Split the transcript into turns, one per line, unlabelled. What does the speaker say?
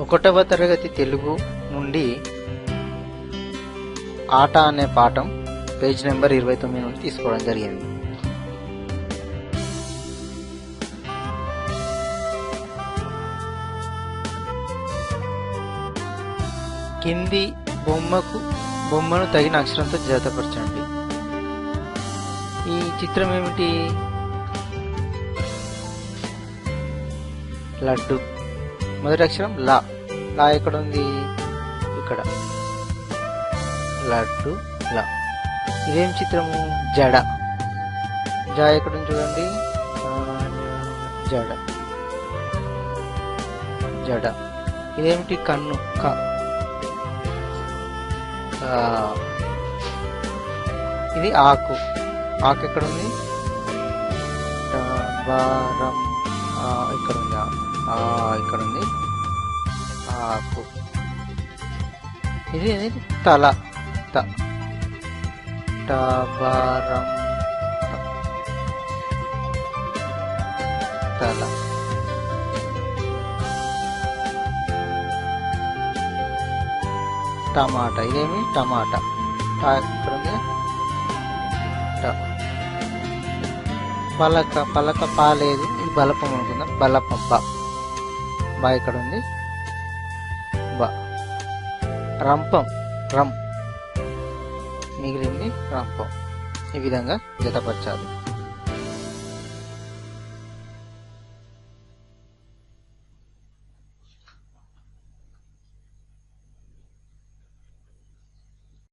ఒకటవ తరగతి తెలుగు నుండి ఆట అనే పాఠం పేజ్ నెంబర్ ఇరవై తొమ్మిది నుండి తీసుకోవడం జరిగింది. కింది బొమ్మకు బొమ్మను తగిన అక్షరంతో జతపరచండి. ఈ చిత్రం ఏమిటి? లడ్డు. మొదటి అక్షరం లా. లా ఎక్కడ ఉంది ఇక్కడ. లడ్డు లా. ఇదేం చిత్రము? జడ. జా ఎక్కడ చూడండి? జడ. జడ. ఇదేమిటి కన్ను? క. ఇది ఆకు. ఆకు ఎక్కడ ఉంది ఇక్కడ ఉంది ఆకు ఇది తల. త. టబారం తల. టమాటా. ఇదేమి? టమాటా. టా ఇక్కడ ఉంది పలక. పలక పాలేదు. ఇది బలపం అనుకుందాం. బలపం బా ఇక్కడ ఉంది. బా. రంపం రం. మిగిలింది రంపం. ఈ విధంగా జతపరచాలి.